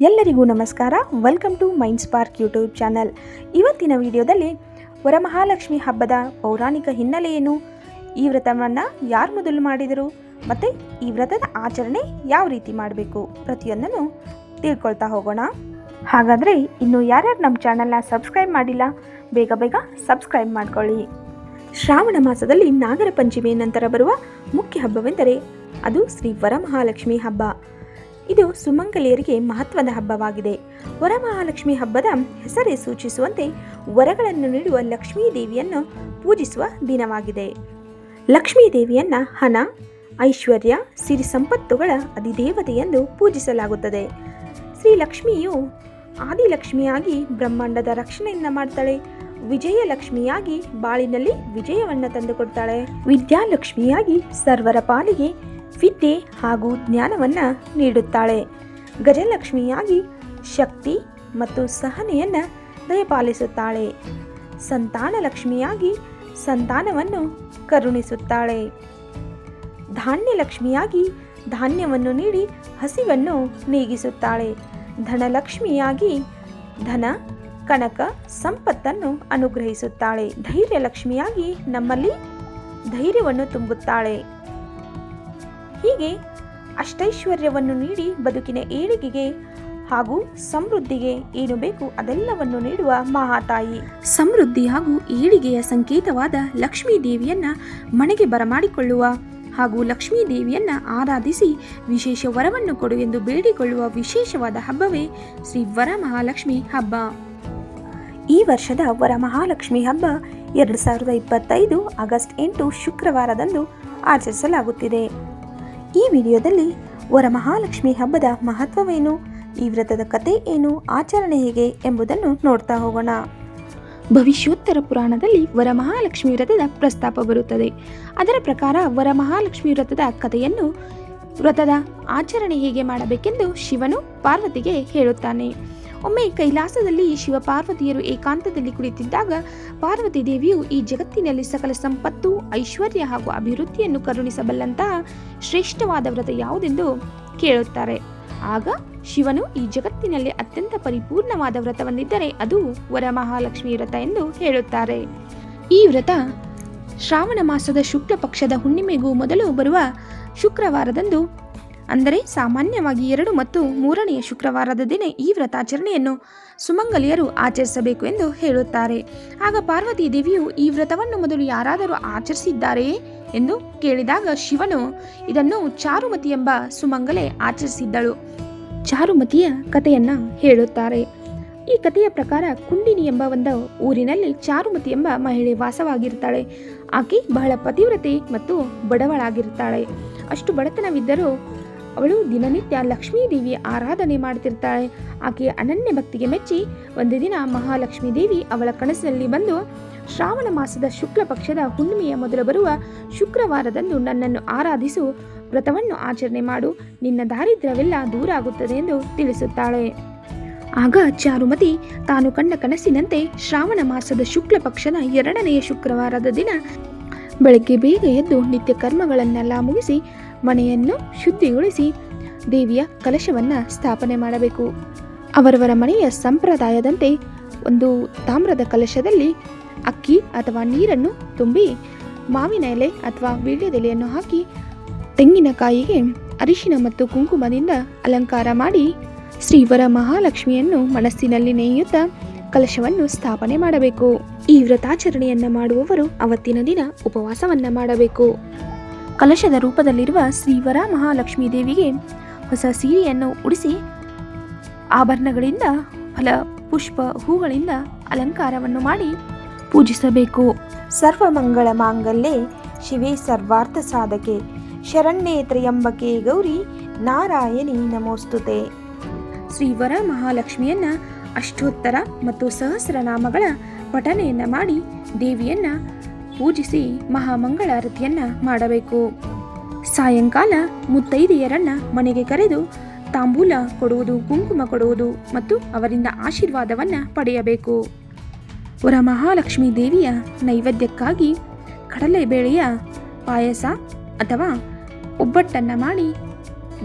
ಎಲ್ಲರಿಗೂ ನಮಸ್ಕಾರ. Welcome to Mind Spark YouTube channel ಇವತ್ತಿನ ವಿಡಿಯೋದಲ್ಲಿ ವರಮಹಾಲಕ್ಷ್ಮಿ ಹಬ್ಬದ ಪೌರಾಣಿಕ ಹಿನ್ನೆಲೆ ಏನು? ಈ ವ್ರತವನ್ನು ಯಾರು ಮೊದಲು ಮಾಡಿದರು? ಮತ್ತು ಈ ವ್ರತದ ಆಚರಣೆ ಯಾವ ರೀತಿ ಮಾಡಬೇಕು? ಪ್ರತಿಯೊಂದನ್ನು ತಿಳ್ಕೊಳ್ತಾ ಹೋಗೋಣ. ಹಾಗಾದರೆ ಇನ್ನು ಯಾರ್ಯಾರು ನಮ್ಮ ಚಾನಲ್ನ ಸಬ್ಸ್ಕ್ರೈಬ್ ಮಾಡಿಲ್ಲ, ಬೇಗ ಬೇಗ ಸಬ್ಸ್ಕ್ರೈಬ್ ಮಾಡ್ಕೊಳ್ಳಿ. ಶ್ರಾವಣ ಮಾಸದಲ್ಲಿ ನಾಗರ ಪಂಚಮಿ ನಂತರ ಬರುವ ಮುಖ್ಯ ಹಬ್ಬವೆಂದರೆ ಅದು ಶ್ರೀ ವರಮಹಾಲಕ್ಷ್ಮಿ ಹಬ್ಬ. ಇದು ಸುಮಂಗಲಿಯರಿಗೆ ಮಹತ್ವದ ಹಬ್ಬವಾಗಿದೆ. ವರಮಹಾಲಕ್ಷ್ಮಿ ಹಬ್ಬದ ಹೆಸರೇ ಸೂಚಿಸುವಂತೆ ವರಗಳನ್ನು ನೀಡುವ ಲಕ್ಷ್ಮೀ ದೇವಿಯನ್ನು ಪೂಜಿಸುವ ದಿನವಾಗಿದೆ. ಲಕ್ಷ್ಮೀ ದೇವಿಯನ್ನ ಹಣ, ಐಶ್ವರ್ಯ ಸಿರಿ ಸಂಪತ್ತುಗಳ ಅಧಿದೇವತೆ ಎಂದು ಪೂಜಿಸಲಾಗುತ್ತದೆ. ಶ್ರೀ ಲಕ್ಷ್ಮಿಯು ಆದಿಲಕ್ಷ್ಮಿಯಾಗಿ ಬ್ರಹ್ಮಾಂಡದ ರಕ್ಷಣೆಯನ್ನು ಮಾಡ್ತಾಳೆ. ವಿಜಯಲಕ್ಷ್ಮಿಯಾಗಿ ಬಾಳಿನಲ್ಲಿ ವಿಜಯವನ್ನು ತಂದುಕೊಡ್ತಾಳೆ. ವಿದ್ಯಾಲಕ್ಷ್ಮಿಯಾಗಿ ಸರ್ವರ ಪಾಲಿಗೆ ವಿದ್ಯೆ ಹಾಗೂ ಜ್ಞಾನವನ್ನು ನೀಡುತ್ತಾಳೆ. ಗಜಲಕ್ಷ್ಮಿಯಾಗಿ ಶಕ್ತಿ ಮತ್ತು ಸಹನೆಯನ್ನು ದಯಪಾಲಿಸುತ್ತಾಳೆ. ಸಂತಾನಲಕ್ಷ್ಮಿಯಾಗಿ ಸಂತಾನವನ್ನು ಕರುಣಿಸುತ್ತಾಳೆ. ಧಾನ್ಯಲಕ್ಷ್ಮಿಯಾಗಿ ಧಾನ್ಯವನ್ನು ನೀಡಿ ಹಸಿವನ್ನು ನೀಗಿಸುತ್ತಾಳೆ. ಧನಲಕ್ಷ್ಮಿಯಾಗಿ ಧನ, ಕನಕ, ಸಂಪತ್ತನ್ನು ಅನುಗ್ರಹಿಸುತ್ತಾಳೆ. ಧೈರ್ಯಲಕ್ಷ್ಮಿಯಾಗಿ ನಮ್ಮಲ್ಲಿ ಧೈರ್ಯವನ್ನು ತುಂಬುತ್ತಾಳೆ. ಹೀಗೆ ಅಷ್ಟೈಶ್ವರ್ಯವನ್ನು ನೀಡಿ ಬದುಕಿನ ಏಳಿಗೆಗೆ ಹಾಗೂ ಸಮೃದ್ಧಿಗೆ ಏನು ಬೇಕು ಅದೆಲ್ಲವನ್ನು ನೀಡುವ ಮಹಾತಾಯಿ. ಸಮೃದ್ಧಿ ಹಾಗೂ ಏಳಿಗೆಯ ಸಂಕೇತವಾದ ಲಕ್ಷ್ಮೀ ದೇವಿಯನ್ನ ಮನೆಗೆ ಬರಮಾಡಿಕೊಳ್ಳುವ ಹಾಗೂ ಲಕ್ಷ್ಮೀ ದೇವಿಯನ್ನ ಆರಾಧಿಸಿ ವಿಶೇಷ ವರವನ್ನು ಕೊಡು ಎಂದು ಬೇಡಿಕೊಳ್ಳುವ ವಿಶೇಷವಾದ ಹಬ್ಬವೇ ಶ್ರೀ ವರಮಹಾಲಕ್ಷ್ಮಿ ಹಬ್ಬ. ಈ ವರ್ಷದ ವರಮಹಾಲಕ್ಷ್ಮಿ ಹಬ್ಬ ಎರಡು ಸಾವಿರದ ಇಪ್ಪತ್ತೈದು ಆಗಸ್ಟ್ ಎಂಟು ಶುಕ್ರವಾರದಂದು ಆಚರಿಸಲಾಗುತ್ತಿದೆ. ಈ ವಿಡಿಯೋದಲ್ಲಿ ವರಮಹಾಲಕ್ಷ್ಮಿ ಹಬ್ಬದ ಮಹತ್ವವೇನು ಈ ವ್ರತದ ಕತೆ ಏನು, ಆಚರಣೆ ಹೇಗೆ ಎಂಬುದನ್ನು ನೋಡ್ತಾ ಹೋಗೋಣ. ಭವಿಷ್ಯೋತ್ತರ ಪುರಾಣದಲ್ಲಿ ವರಮಹಾಲಕ್ಷ್ಮಿ ವ್ರತದ ಪ್ರಸ್ತಾಪ ಬರುತ್ತದೆ. ಅದರ ಪ್ರಕಾರ ವರಮಹಾಲಕ್ಷ್ಮಿ ವ್ರತದ ಕಥೆಯನ್ನು ವ್ರತದ ಆಚರಣೆ ಹೇಗೆ ಮಾಡಬೇಕೆಂದು ಶಿವನು ಪಾರ್ವತಿಗೆ ಹೇಳುತ್ತಾನೆ. ಒಮ್ಮೆ ಕೈಲಾಸದಲ್ಲಿ ಶಿವ ಪಾರ್ವತಿಯರು ಏಕಾಂತದಲ್ಲಿ ಕುಳಿತಿದ್ದಾಗ ಪಾರ್ವತಿ ದೇವಿಯು ಈ ಜಗತ್ತಿನಲ್ಲಿ ಸಕಲ ಸಂಪತ್ತು, ಐಶ್ವರ್ಯ ಹಾಗೂ ಅಭಿವೃದ್ಧಿಯನ್ನು ಕರುಣಿಸಬಲ್ಲಂತಹ ಶ್ರೇಷ್ಠವಾದ ವ್ರತ ಯಾವುದೆಂದು ಕೇಳುತ್ತಾರೆ. ಆಗ ಶಿವನು ಈ ಜಗತ್ತಿನಲ್ಲಿ ಅತ್ಯಂತ ಪರಿಪೂರ್ಣವಾದ ವ್ರತವನ್ನಿದ್ದರೆ ಅದು ವರಮಹಾಲಕ್ಷ್ಮಿ ವ್ರತ ಎಂದು ಹೇಳುತ್ತಾರೆ. ಈ ವ್ರತ ಶ್ರಾವಣ ಮಾಸದ ಶುಕ್ಲ ಪಕ್ಷದ ಹುಣ್ಣಿಮೆಗೂ ಮೊದಲು ಬರುವ ಶುಕ್ರವಾರದಂದು ಅಂದರೆ ಸಾಮಾನ್ಯವಾಗಿ ಎರಡು ಮತ್ತು ಮೂರನೆಯ ಶುಕ್ರವಾರದ ದಿನ ಈ ವ್ರತಾಚರಣೆಯನ್ನು ಸುಮಂಗಲಿಯರು ಆಚರಿಸಬೇಕು ಎಂದು ಹೇಳುತ್ತಾರೆ. ಆಗ ಪಾರ್ವತಿ ದೇವಿಯು ಈ ವ್ರತವನ್ನು ಮೊದಲು ಯಾರಾದರೂ ಆಚರಿಸಿದ್ದಾರೆಯೇ ಎಂದು ಕೇಳಿದಾಗ ಶಿವನು ಇದನ್ನು ಚಾರುಮತಿ ಎಂಬ ಸುಮಂಗಲೆ ಆಚರಿಸಿದ್ದಳು. ಚಾರುಮತಿಯ ಕಥೆಯನ್ನ ಹೇಳುತ್ತಾರೆ. ಈ ಕಥೆಯ ಪ್ರಕಾರ ಕುಂಡಿನಿ ಎಂಬ ಒಂದು ಊರಿನಲ್ಲಿ ಚಾರುಮತಿ ಎಂಬ ಮಹಿಳೆ ವಾಸವಾಗಿರ್ತಾಳೆ ಆಕೆ ಬಹಳ ಪತಿವ್ರತೆ ಮತ್ತು ಬಡವಳಾಗಿರ್ತಾಳೆ ಅಷ್ಟು ಬಡತನವಿದ್ದರೂ ಅವಳು ದಿನನಿತ್ಯ ಲಕ್ಷ್ಮೀ ದೇವಿಯ ಆರಾಧನೆ ಮಾಡ್ತಿರ್ತಾಳೆ ಆಕೆಯ ಅನನ್ಯ ಭಕ್ತಿಗೆ ಮೆಚ್ಚಿ ಒಂದು ದಿನ ಮಹಾಲಕ್ಷ್ಮೀ ದೇವಿ ಅವಳ ಕನಸಿನಲ್ಲಿ ಬಂದು ಶ್ರಾವಣ ಮಾಸದ ಶುಕ್ಲ ಪಕ್ಷದ ಹುಣ್ಣಿಮೆಯ ಮೊದಲು ಬರುವ ಶುಕ್ರವಾರದಂದು ನನ್ನನ್ನು ಆರಾಧಿಸು, ವ್ರತವನ್ನು ಆಚರಣೆ ಮಾಡು, ನಿನ್ನ ದಾರಿದ್ರ್ಯವೆಲ್ಲ ದೂರ ಆಗುತ್ತದೆ ಎಂದು ತಿಳಿಸುತ್ತಾಳೆ. ಆಗ ಚಾರುಮತಿ ತಾನು ಕಂಡ ಕನಸಿನಂತೆ ಶ್ರಾವಣ ಮಾಸದ ಶುಕ್ಲ ಪಕ್ಷದ ಎರಡನೆಯ ಶುಕ್ರವಾರದ ದಿನ ಬೆಳಗ್ಗೆ ಬೇಗ ಎದ್ದು ನಿತ್ಯ ಕರ್ಮಗಳನ್ನೆಲ್ಲ ಮುಗಿಸಿ ಮನೆಯನ್ನು ಶುದ್ಧಿಗೊಳಿಸಿ ದೇವಿಯ ಕಲಶವನ್ನು ಸ್ಥಾಪನೆ ಮಾಡಬೇಕು. ಅವರವರ ಮನೆಯ ಸಂಪ್ರದಾಯದಂತೆ ಒಂದು ತಾಮ್ರದ ಕಲಶದಲ್ಲಿ ಅಕ್ಕಿ ಅಥವಾ ನೀರನ್ನು ತುಂಬಿ ಮಾವಿನ ಎಲೆ ಅಥವಾ ವೀಳ್ಯದೆಲೆಯನ್ನು ಹಾಕಿ ತೆಂಗಿನಕಾಯಿಗೆ ಅರಿಶಿನ ಮತ್ತು ಕುಂಕುಮದಿಂದ ಅಲಂಕಾರ ಮಾಡಿ ಶ್ರೀವರ ಮಹಾಲಕ್ಷ್ಮಿಯನ್ನು ಮನಸ್ಸಿನಲ್ಲಿ ನೇಯುತ್ತಾ ಕಲಶವನ್ನು ಸ್ಥಾಪನೆ ಮಾಡಬೇಕು. ಈ ವ್ರತಾಚರಣೆಯನ್ನು ಮಾಡುವವರು ಅವತ್ತಿನ ದಿನ ಉಪವಾಸವನ್ನ ಮಾಡಬೇಕು. ಕಲಶದ ರೂಪದಲ್ಲಿರುವ ಶ್ರೀವರ ಮಹಾಲಕ್ಷ್ಮೀ ದೇವಿಗೆ ಹೊಸ ಸೀರೆಯನ್ನು ಉಡಿಸಿ ಆಭರಣಗಳಿಂದ ಫಲ ಪುಷ್ಪ ಹೂಗಳಿಂದ ಅಲಂಕಾರವನ್ನು ಮಾಡಿ ಪೂಜಿಸಬೇಕು. ಸರ್ವ ಮಂಗಳ ಮಾಂಗಲ್ಯ ಶಿವೇ ಸರ್ವಾರ್ಥ ಸಾಧಕೆ. ಶರಣ್ಯೇ ತ್ರಯಂಬಕೆ ಗೌರಿ ನಾರಾಯಣಿ ನಮೋಸ್ತುತೆ. ಶ್ರೀವರ ಮಹಾಲಕ್ಷ್ಮಿಯನ್ನ ಅಷ್ಟೋತ್ತರ ಮತ್ತು ಸಹಸ್ರನಾಮಗಳ ಪಠನೆಯನ್ನ ಮಾಡಿ ದೇವಿಯನ್ನ ಪೂಜಿಸಿ ಮಹಾಮಂಗಳಾರತಿಯನ್ನ ಮಾಡಬೇಕು. ಸಾಯಂಕಾಲ ಮುತ್ತೈದೆಯರನ್ನ ಮನೆಗೆ ಕರೆದು ತಾಂಬೂಲ ಕೊಡುವುದು, ಕುಂಕುಮ ಕೊಡುವುದು ಮತ್ತು ಅವರಿಂದ ಆಶೀರ್ವಾದವನ್ನ ಪಡೆಯಬೇಕು. ವರಮಹಾಲಕ್ಷ್ಮೀ ದೇವಿಯ ನೈವೇದ್ಯಕ್ಕಾಗಿ ಕಡಲೆಬೇಳೆಯ ಪಾಯಸ ಅಥವಾ ಒಬ್ಬಟ್ಟನ್ನು ಮಾಡಿ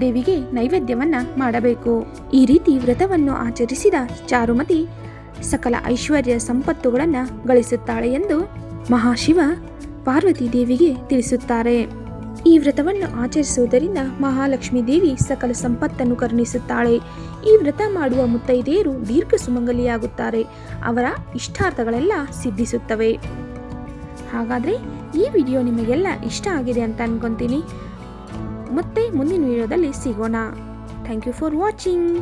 ದೇವಿಗೆ ನೈವೇದ್ಯವನ್ನು ಮಾಡಬೇಕು. ಈ ರೀತಿ ವ್ರತವನ್ನು ಆಚರಿಸಿದ ಚಾರುಮತಿ ಸಕಲ ಐಶ್ವರ್ಯ ಸಂಪತ್ತುಗಳನ್ನು ಗಳಿಸುತ್ತಾಳೆ ಎಂದು ಮಹಾಶಿವ ಪಾರ್ವತಿ ದೇವಿಗೆ ತಿಳಿಸುತ್ತಾರೆ. ಈ ವ್ರತವನ್ನು ಆಚರಿಸುವುದರಿಂದ ಮಹಾಲಕ್ಷ್ಮೀ ದೇವಿ ಸಕಲ ಸಂಪತ್ತನ್ನು ಕರುಣಿಸುತ್ತಾಳೆ. ಈ ವ್ರತ ಮಾಡುವ ಮುತ್ತೈದೆಯರು ದೀರ್ಘ ಸುಮಂಗಲಿಯಾಗುತ್ತಾರೆ. ಅವರ ಇಷ್ಟಾರ್ಥಗಳೆಲ್ಲ ಸಿದ್ಧಿಸುತ್ತವೆ. ಹಾಗಾದರೆ ಈ ವಿಡಿಯೋ ನಿಮಗೆಲ್ಲ ಇಷ್ಟ ಆಗಿದೆ ಅಂತ ಅನ್ಕೊತೀನಿ. ಮತ್ತೆ ಮುಂದಿನ ವಿಡಿಯೋದಲ್ಲಿ ಸಿಗೋಣ. Thank you for watching